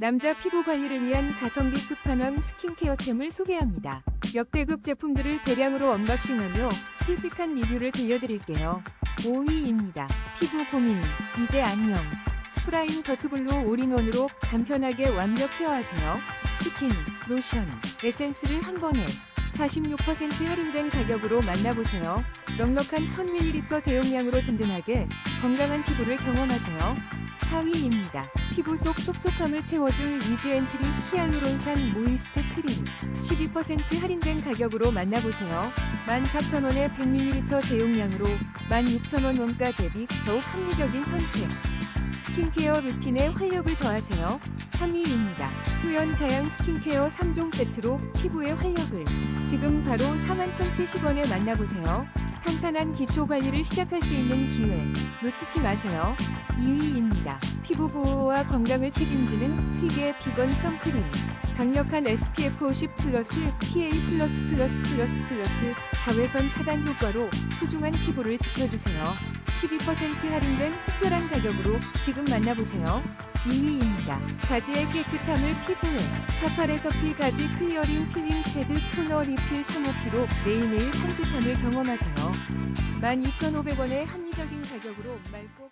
남자 피부 관리를 위한 가성비 끝판왕 스킨케어템을 소개합니다. 역대급 제품들을 대량으로 언박싱하며 솔직한 리뷰를 들려드릴게요. 5위입니다. 피부 고민, 이제 안녕. 스프라인 더트블로 올인원으로 간편하게 완벽 케어하세요. 스킨, 로션, 에센스를 한 번에 46% 할인된 가격으로 만나보세요. 넉넉한 1000ml 대용량으로 든든하게 건강한 피부를 경험하세요. 4위입니다. 피부 속 촉촉함을 채워줄 위즈엔트리 히알루론산 모이스트 크림 12% 할인된 가격으로 만나보세요. 14,000원의 100ml 대용량으로 16,000원 원가 대비 더욱 합리적인 선택. 스킨케어 루틴에 활력을 더하세요. 3위입니다. 효연 자양 스킨케어 3종 세트로 피부에 활력을. 지금 바로 41,070원에 만나보세요. 탄탄한 기초 관리를 시작할 수 있는 기회. 놓치지 마세요. 2위입니다. 피부 보호와 건강을 책임지는 휘게 비건 선크림. 강력한 SPF 50 플러스 PA 플러스 플러스 플러스 플러스 자외선 차단 효과로 소중한 피부를 지켜주세요. 12% 할인된 특별한 가격으로 지금 만나보세요. 2위입니다. 가지의 깨끗함을 피부에 파파레서피 가지 클리어링 필링 패드 토너 리필 3호키로 매일매일 산뜻함을 경험하세요. 12,500원의 합리적인 가격으로 맑고